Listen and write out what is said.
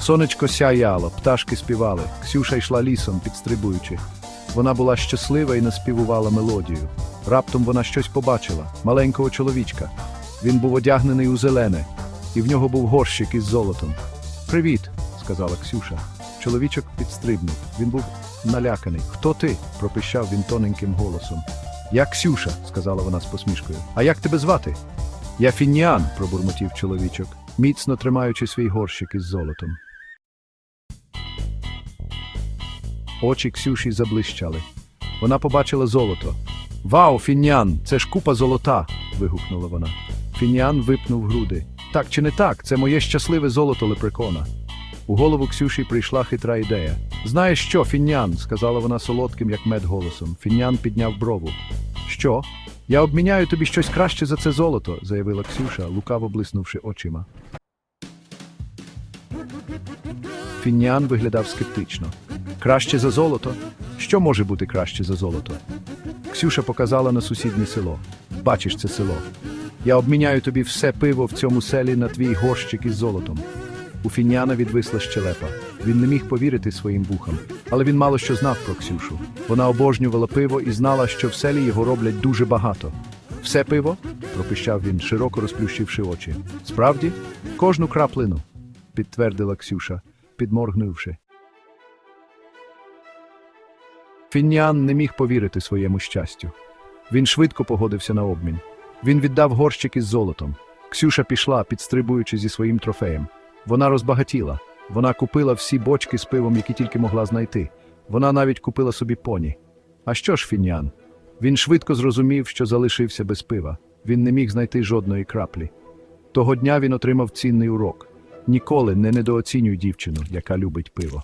Сонечко сяяло, пташки співали, Ксюша йшла лісом, підстрибуючи. Вона була щаслива і наспівувала мелодію. Раптом вона щось побачила маленького чоловічка. Він був одягнений у зелене, і в нього був горщик із золотом. Привіт, сказала Ксюша. Чоловічок підстрибнув. Він був наляканий. Хто ти? пропищав він тоненьким голосом. Я Ксюша, сказала вона з посмішкою. А як тебе звати? Я Фініан, пробурмотів чоловічок, міцно тримаючи свій горщик із золотом. Очі Ксюші заблищали. Вона побачила золото. Вау, Фінян, це ж купа золота. вигукнула вона. Фінян випнув груди. Так чи не так? Це моє щасливе золото лепрекона. У голову Ксюші прийшла хитра ідея. Знаєш що, Фінян? сказала вона солодким, як мед голосом. Фінян підняв брову. Що? Я обміняю тобі щось краще за це золото, заявила Ксюша, лукаво блиснувши очима. Фінян виглядав скептично. Краще за золото? Що може бути краще за золото? Ксюша показала на сусіднє село. Бачиш це село. Я обміняю тобі все пиво в цьому селі на твій горщик із золотом. У Фіняна відвисла щелепа. Він не міг повірити своїм вухам, але він мало що знав про Ксюшу. Вона обожнювала пиво і знала, що в селі його роблять дуже багато. Все пиво? пропищав він, широко розплющивши очі. Справді, кожну краплину, підтвердила Ксюша, підморгнувши. Фінян не міг повірити своєму щастю. Він швидко погодився на обмін. Він віддав горщик із золотом. Ксюша пішла, підстрибуючи зі своїм трофеєм. Вона розбагатіла. Вона купила всі бочки з пивом, які тільки могла знайти. Вона навіть купила собі поні. А що ж Фінян? Він швидко зрозумів, що залишився без пива. Він не міг знайти жодної краплі. Того дня він отримав цінний урок. Ніколи не недооцінюй дівчину, яка любить пиво.